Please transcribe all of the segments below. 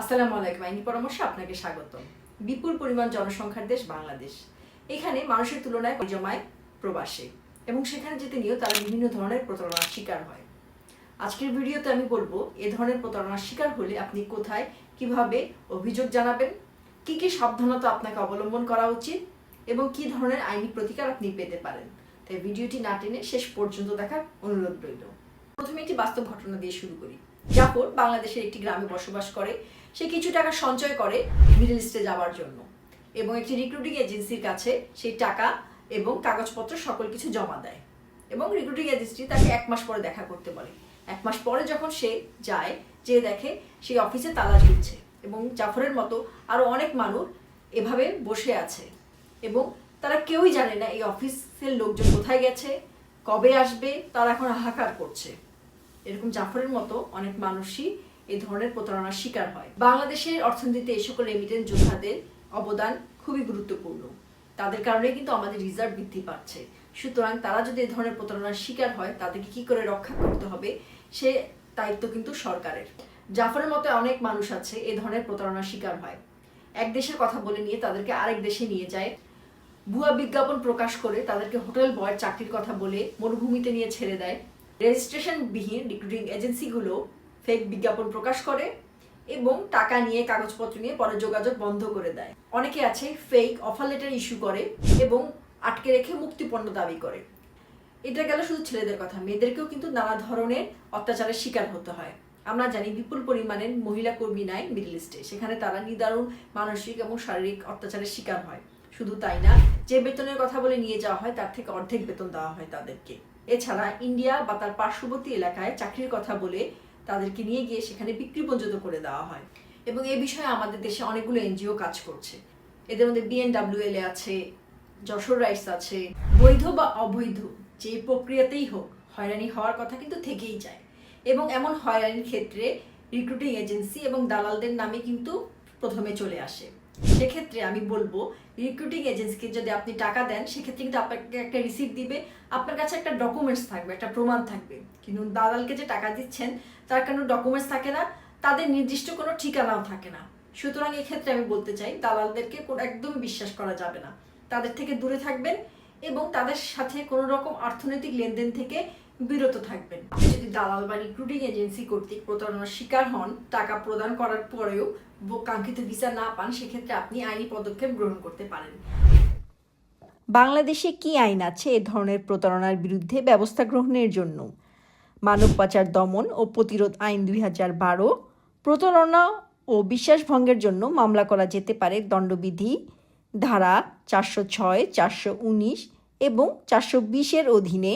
আসসালামু আলাইকুম, আইনি পরামর্শে আপনাকে স্বাগত বিপুল পরিমাণ জনসংখ্যার দেশ বাংলাদেশ। এখানে মানুষের তুলনায় জমায় প্রবাসে। এবং সেখানে যেতে নিয়েও তারা বিভিন্ন ধরনের প্রতারণার শিকার হয়। আজকের ভিডিওতে আমি বলব, এ ধরনের প্রতারণার শিকার হলে আপনি কোথায়, কীভাবে অভিযোগ জানাবেন, কি কি সাবধানতা আপনাকে অবলম্বন করা উচিত, এবং কি ধরনের আইনি প্রতিকার আপনি পেতে পারেন। তাই ভিডিওটি না টেনে শেষ পর্যন্ত দেখার অনুরোধ রইল। প্রথমে একটি বাস্তব ঘটনা দিয়ে শুরু করি। জাফর বাংলাদেশের একটি গ্রামে বসবাস করে। সে কিছু টাকা সঞ্চয় করে মিডল ইস্টে যাওয়ার জন্য। এবং একটি রিক্রুটিং এজেন্সির কাছে সেই টাকা এবং কাগজপত্র সকল কিছু জমা দেয়। এবং রিক্রুটিং এজেন্সি তাকে এক মাস পরে দেখা করতে বলে। এক মাস পরে যখন সে যায় যে দেখে সেই অফিসে তালা ঝুলছে এবং জাফরের মতো আরও অনেক মানুষ এভাবে বসে আছে। এবং তারা কেউই জানে না এই অফিসের লোকজন কোথায় গেছে, কবে আসবে, তারা এখন হাহাকার করছে। এরকম জাফরের মতো অনেক মানুষই এই ধরনের প্রতারণার শিকার হয়। বাংলাদেশের অর্থনীতিতে এই সকল রেমিটেন্স যোদ্ধাদের অবদান খুবই গুরুত্বপূর্ণ। তাদের কারণে কিন্তু আমাদের রিজার্ভ বৃদ্ধি পাচ্ছে। সুতরাং তারা যদি এই ধরনের প্রতারণার শিকার হয়, তাদেরকে কি করে রক্ষা করতে হবে, সে দায়িত্ব কিন্তু সরকারের। জাফরের মতো অনেক মানুষ আছে, এই ধরনের প্রতারণার শিকার হয়। এক দেশের কথা বলে নিয়ে তাদেরকে আরেক দেশে নিয়ে যায়। ভুয়া বিজ্ঞাপন প্রকাশ করে তাদেরকে হোটেল বয়ের চাকরির কথা বলে মরুভূমিতে নিয়ে ছেড়ে দেয়। রেজিস্ট্রেশন বিহীন রিক্রুটিং এজেন্সিগুলো ফেক বিজ্ঞাপন প্রকাশ করে এবং টাকা নিয়ে কাগজপত্র নিয়ে পরে যোগাযোগ বন্ধ করে দেয়। অনেকে আছে ফেক অফার লেটার ইস্যু করে এবং আটকে রেখে মুক্তিপণ্য দাবি করে। এটা গেল শুধু ছেলেদের কথা। মেয়েদেরকেও কিন্তু নানা ধরনের অত্যাচারের শিকার হতে হয়। আমরা জানি বিপুল পরিমাণের মহিলা কর্মী নাই মিডল ইস্টে সেখানে তারা নিদারুণ মানসিক এবং শারীরিক অত্যাচারের শিকার হয়। শুধু তাই না, যে বেতনের কথা বলে নিয়ে যাওয়া হয়, তার থেকে অর্ধেক বেতন দেওয়া হয় তাদেরকে। এছাড়া ইন্ডিয়া বা তার পার্শ্ববর্তী এলাকায় চাকরির কথা বলে তাদেরকে নিয়ে গিয়ে সেখানে বিক্রি পর্যন্ত করে দেওয়া হয়। এবং এ বিষয়ে আমাদের দেশে অনেকগুলো এনজিও কাজ করছে। এদের মধ্যে বিএনডাব্লিউএল আছে, যশোর রাইটস আছে, বৈধ বা অবৈধ, যে প্রক্রিয়াতেই হোক, হয়রানি হওয়ার কথা কিন্তু থেকেই যায়। এবং এমন হয়রানির ক্ষেত্রে রিক্রুটিং এজেন্সি এবং দালালদের নামে কিন্তু প্রথমে চলে আসে। সেক্ষেত্রে আমি বলব রিক্রুটিং এজেন্সিকে যদি আপনি টাকা দেন, সেক্ষেত্রে কিন্তু আপনাকে একটা রিসিপ্ট দিবে। আপনার কাছে একটা ডকুমেন্টস থাকবে, একটা প্রমাণ থাকবে। কিন্তু দালালকে যে টাকা দিচ্ছেন, তার কোনো ডকুমেন্টস থাকে না, তাদের নির্দিষ্ট কোনো ঠিকানাও থাকে না। সুতরাং এক্ষেত্রে আমি বলতে চাই, দালালদেরকে কোনো একদম বিশ্বাস করা যাবে না। তাদের থেকে দূরে থাকবেন এবং তাদের সাথে কোনো রকম অর্থনৈতিক লেনদেন থেকে বিরত থাকবেন। যদি দালাল বা রিক্রুটিং এজেন্সি কর্তৃক প্রতারণার শিকার হন, টাকা প্রদান করার পরেও কাঙ্ক্ষিত ভিসা না পান, সেক্ষেত্রে আপনি আইনি পদক্ষেপ গ্রহণ করতে পারেন। বাংলাদেশে কি আইন আছে এ ধরনের প্রতারণার বিরুদ্ধে ব্যবস্থা গ্রহণের জন্য? মানব পাচার দমন ও প্রতিরোধ আইন দুই হাজার বারো, প্রতারণা ও বিশ্বাসভঙ্গের জন্য মামলা করা যেতে পারে দণ্ডবিধি, ধারা চারশো ছয়, চারশো উনিশ এবং চারশো বিশের অধীনে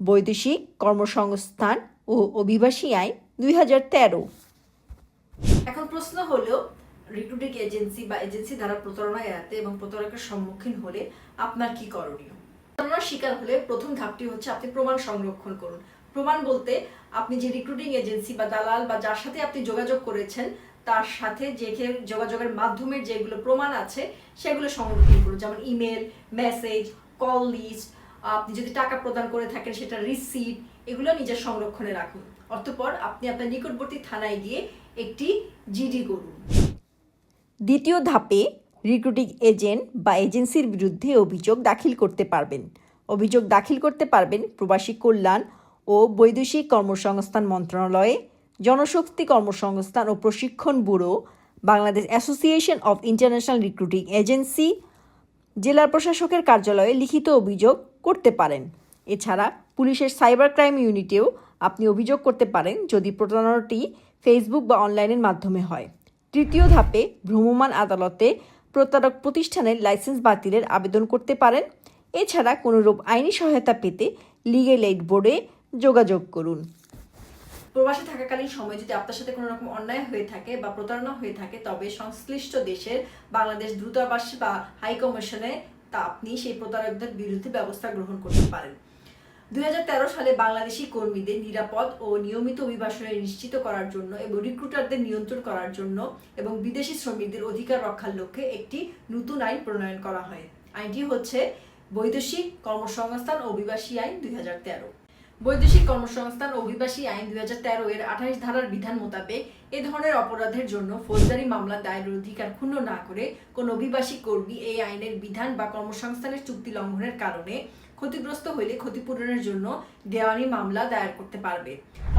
বৈদেশিক কর্মসংস্থান ও অভিবাসী আইন দুই হাজার তেরো। এখন প্রশ্ন হলো রিক্রুটিং এজেন্সি বা এজেন্সি দ্বারা প্রতারণা এড়াতে এবং প্রতারকের সম্মুখীন হলে আপনার কি করণীয়? প্রতারণার শিকার হলে প্রথম ধাপটি হচ্ছে আপনি প্রমাণ সংরক্ষণ করুন। প্রমাণ বলতে আপনি যে রিক্রুটিং এজেন্সি বা দালাল বা যার সাথে আপনি যোগাযোগ করেছেন, তার সাথে যে যোগাযোগের মাধ্যমে যেগুলো প্রমাণ আছে, সেগুলো সংরক্ষণ করুন। যেমন ইমেল মেসেজ কল লিস্ট আপনি যদি টাকা প্রদান করে থাকেন, সেটা রিসিপ্ট এগুলো নিজের সংরক্ষণে রাখুন। অতঃপর আপনি আপনার নিকটবর্তী থানায় গিয়ে একটি জিডি করুন। দ্বিতীয় ধাপে রিক্রুটিং এজেন্ট বা এজেন্সির বিরুদ্ধে অভিযোগ দাখিল করতে পারবেন। অভিযোগ দাখিল করতে পারবেন প্রবাসী কল্যাণ ও বৈদেশিক কর্মসংস্থান মন্ত্রণালয়ে, জনশক্তি কর্মসংস্থান ও প্রশিক্ষণ bureau, Bangladesh association of international recruiting agency জেলা প্রশাসকের কার্যালয়ে লিখিত অভিযোগ করতে পারেন। এছাড়া পুলিশের সাইবার ক্রাইম ইউনিটেও আপনি অভিযোগ করতে পারেন যদি প্রতারণাটি ফেসবুক বা অনলাইনের মাধ্যমে হয়। তৃতীয় ধাপে ভ্রাম্যমাণ আদালতে প্রতারক প্রতিষ্ঠানের লাইসেন্স বাতিলের আবেদন করতে পারেন। এছাড়া কোনোরূপ আইনি সহায়তা পেতে লিগেল এইড বোর্ডে যোগাযোগ করুন। প্রবাসে থাকাকালীন সময় যদি আপনার সাথে কোনো রকম অন্যায় হয়ে থাকে বা প্রতারণা হয়ে থাকে, তবে সংশ্লিষ্ট দেশের বাংলাদেশ দূতাবাস বা হাই কমিশনে তা আপনি সেই প্রতারকদের বিরুদ্ধে ব্যবস্থা গ্রহণ করতে পারেন। দুই হাজার তেরো সালে বাংলাদেশি কর্মীদের নিরাপদ ও নিয়মিত অভিবাসনে নিশ্চিত করার জন্য এবং রিক্রুটারদের নিয়ন্ত্রণ করার জন্য এবং বিদেশি শ্রমিকদের অধিকার রক্ষার লক্ষ্যে একটি নতুন আইন প্রণয়ন করা হয়। আইনটি হচ্ছে বৈদেশিক কর্মসংস্থান ও অভিবাসী আইন দুই হাজার তেরো। বৈদেশিক কর্মসংস্থান অভিবাসী আইন দুই হাজার তেরো এর আঠাশ ধারার বিধান মোতাবেক এ ধরনের অপরাধের জন্য ফৌজদারি মামলা দায়ের অধিকার ক্ষুণ্ণ না করে কোন অভিবাসী কর্মী এই আইনের বিধান বা কর্মসংস্থানের চুক্তি লঙ্ঘনের কারণে ক্ষতিগ্রস্ত হইলে ক্ষতিপূরণের জন্য দেওয়ানি মামলা দায়ের করতে পারবে।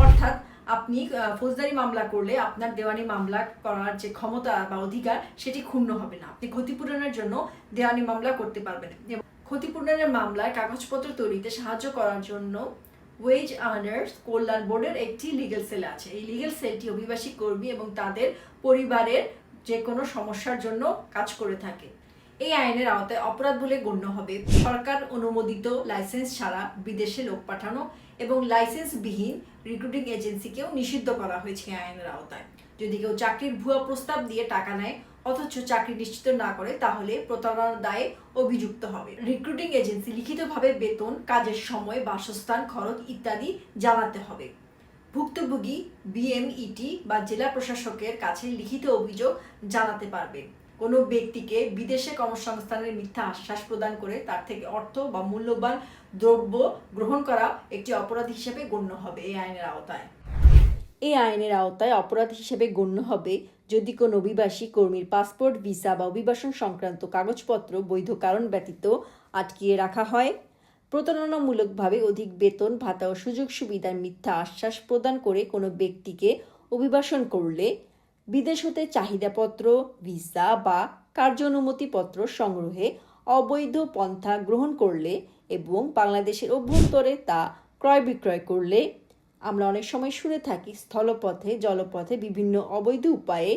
অর্থাৎ আপনি ফৌজদারি মামলা করলে আপনার দেওয়ানি মামলা করার যে ক্ষমতা বা অধিকার সেটি ক্ষুণ্ণ হবে না। আপনি ক্ষতিপূরণের জন্য দেওয়ানি মামলা করতে পারবেন। ক্ষতিপূরণের মামলায় কাগজপত্র তৈরিতে সাহায্য করার জন্য ওয়েজ আর্নার্স কল্যাণ বোর্ডের একটি লিগেল সেল আছে। এই লিগেল সেলটি অভিবাসী কর্মী এবং তাদের পরিবারের যে কোনো সমস্যার জন্য কাজ করে থাকে। এই আইনের আওতায় অপরাধ বলে গণ্য হবে। সরকার অনুমোদিত লাইসেন্স ছাড়া বিদেশে লোক পাঠানো এবং লাইসেন্সবিহীন রিক্রুটিং এজেন্সিকেও নিষিদ্ধ করা হয়েছে আইনের আওতায়। যদি কেউ চাকরির ভুয়া প্রস্তাব দিয়ে টাকা নেয় অথচ চাকরি নিশ্চিত না করে তাহলে প্রতারণার দায়ে অভিযুক্ত হবে। রিক্রুটিং এজেন্সি লিখিতভাবে বেতন, কাজের সময়, বাসস্থান, খরচ ইত্যাদি জানাতে হবে। ভুক্তভোগী বিএমইটি বা জেলা প্রশাসকের কাছে লিখিত অভিযোগ জানাতে পারবে। কোনো ব্যক্তিকে বিদেশে কর্মসংস্থানের মিথ্যা আশ্বাস প্রদান করে তার থেকে অর্থ বা মূল্যবান দ্রব্য গ্রহণ করা একটি অপরাধ হিসেবে গণ্য হবে, এই আইনের আওতায়। এই আইনের আওতায় অপরাধ হিসেবে গণ্য হবে যদি কোনো অভিবাসী কর্মীর পাসপোর্ট, ভিসা বা অভিবাসন সংক্রান্ত কাগজপত্র বৈধ কারণ ব্যতীত আটকিয়ে রাখা হয়। প্রতারণামূলকভাবে অধিক বেতন, ভাতা ও সুযোগ সুবিধার মিথ্যা আশ্বাস প্রদান করে কোনো ব্যক্তিকে অভিবাসন করলে বিদেশ হতে চাহিদাপত্র, ভিসা বা কার্য অনুমতিপত্র সংগ্রহে অবৈধ পন্থা গ্রহণ করলে এবং বাংলাদেশের অভ্যন্তরে তা ক্রয় বিক্রয় করলে আমরা অনেক সময় শুনে থাকি স্থলপথে, জলপথে বিভিন্ন অবৈধ উপায়ে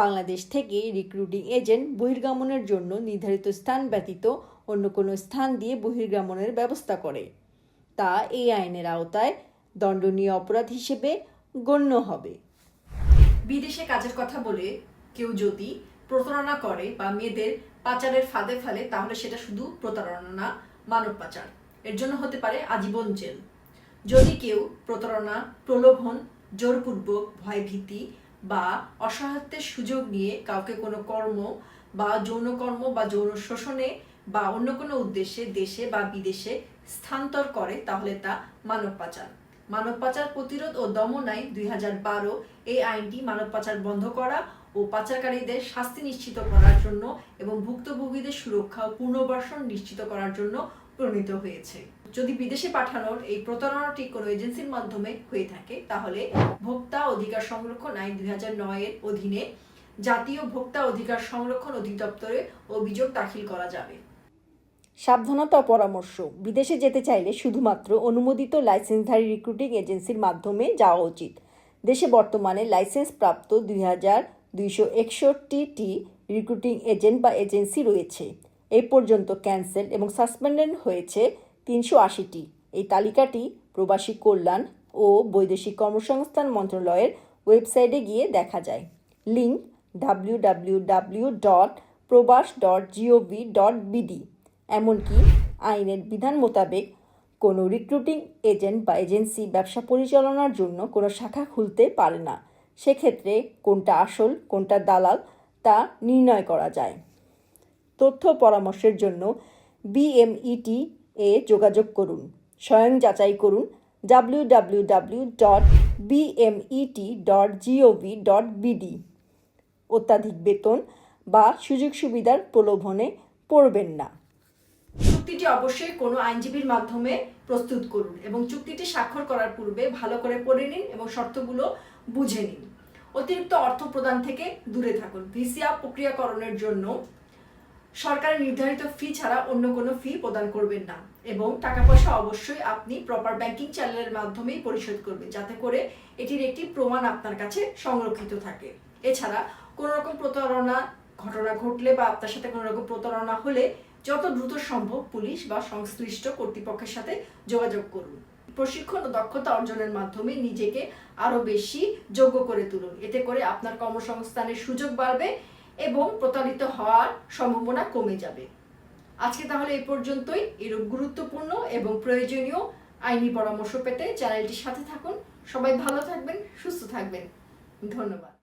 বাংলাদেশ থেকে রিক্রুটিং এজেন্ট বহির্গমনের জন্য নির্ধারিত স্থান ব্যতীত অন্য কোনো স্থান দিয়ে বহির্গমনের ব্যবস্থা করে। তা এই আইনের আওতায় দণ্ডনীয় অপরাধ হিসেবে গণ্য হবে। বিদেশে কাজের কথা বলে কেউ যদি প্রতারণা করে বা মেয়েদের পাচারের ফাঁদে ফেলে, তাহলে সেটা শুধু প্রতারণা না মানব পাচার। এর জন্য হতে পারে আজীবন জেল। যদি কেউ প্রতারণা, প্রলোভন, জোরপূর্বক ভয়ভীতি বা অসহায়ত্বের সুযোগ নিয়ে কাউকে কোনো কর্ম বা যৌনকর্ম বা যৌন শোষণে বা অন্য কোনো উদ্দেশ্যে দেশে বা বিদেশে স্থানান্তর করে, তাহলে তা মানব পাচার। মানব পাচার প্রতিরোধ ও দমন আইন দুই হাজার বারো এই আইনটি মানব পাচার বন্ধ করা ও পাচারকারীদের শাস্তি নিশ্চিত করার জন্য এবং ভুক্তভোগীদের সুরক্ষা ও পুনর্বাসন নিশ্চিত করার জন্য প্রণীত হয়েছে। যদি বিদেশে পাঠানোর এই প্রতারণাটি কোনো এজেন্সির মাধ্যমে হয়ে থাকে, তাহলে ভোক্তা অধিকার সংরক্ষণ আইন দুই হাজার নয়ের অধীনে জাতীয় ভোক্তা অধিকার সংরক্ষণ অধিদপ্তরে অভিযোগ দাখিল করা যাবে। সাবধানতা পরামর্শ। বিদেশে যেতে চাইলে শুধুমাত্র অনুমোদিত লাইসেন্সধারী রিক্রুটিং এজেন্সির মাধ্যমে যাওয়া উচিত। দেশে বর্তমানে লাইসেন্স প্রাপ্ত দুই হাজার দুইশো একষট্টিটি রিক্রুটিং এজেন্ট বা এজেন্সি রয়েছে। এ পর্যন্ত ক্যান্সেল এবং সাসপেন্ডেড হয়েছে তিনশো আশিটি। এই তালিকাটি প্রবাসী কল্যাণ ও বৈদেশিক কর্মসংস্থান মন্ত্রণালয়ের ওয়েবসাইটে গিয়ে দেখা যায়। Link W W W dot Probash dot GOV dot BD. এমনকি আইনের বিধান মোতাবেক কোনো রিক্রুটিং এজেন্ট বা এজেন্সি ব্যবসা পরিচালনার জন্য কোনো শাখা খুলতে পারে না। সেক্ষেত্রে কোনটা আসল, কোনটা দালাল তা নির্ণয় করা যায়। তথ্য পরামর্শের জন্য বিএমইটি এ যোগাযোগ করুন। স্বয়ং যাচাই করুন W W W dot dot dot অত্যাধিক বেতন বা সুযোগ সুবিধার প্রলোভনে পড়বেন না। চুক্তিটি অবশ্যই কোনো আইনজীবীর মাধ্যমে প্রস্তুত করুন এবং চুক্তিটি স্বাক্ষর করার পূর্বে ভালো করে পড়ে নিন এবং শর্তগুলো বুঝে নিন। অতিরিক্ত অর্থ প্রদান থেকে দূরে থাকুন। ভিসা প্রক্রিয়াকরণের জন্য সরকারের নির্ধারিত ফি ছাড়া অন্য কোনো ফি প্রদান করবেন না। এবং টাকা পয়সা অবশ্যই আপনি প্রপার ব্যাংকিং চ্যানেলের মাধ্যমেই পরিশোধ করবেন, যাতে করে এটির একটি প্রমাণ আপনার কাছে সংরক্ষিত থাকে। এছাড়া কোনো রকম প্রতারণা ঘটনা ঘটলে বা আপনার সাথে কোনো রকম প্রতারণা হলে যত দ্রুত সম্ভব পুলিশ বা সংশ্লিষ্ট কর্তৃপক্ষের সাথে যোগাযোগ করুন। প্রশিক্ষণ ও দক্ষতা অর্জনের মাধ্যমে নিজেকে আরও বেশি যোগ্য করে তুলুন। এতে করে আপনার কর্মসংস্থানের সুযোগ বাড়বে এবং প্রতারিত হওয়ার সম্ভাবনা কমে যাবে। আজকে তাহলে এ পর্যন্তই। এরূপ গুরুত্বপূর্ণ এবং প্রয়োজনীয় আইনি পরামর্শ পেতে চ্যানেলটির সাথে থাকুন। সবাই ভালো থাকবেন, সুস্থ থাকবেন। ধন্যবাদ।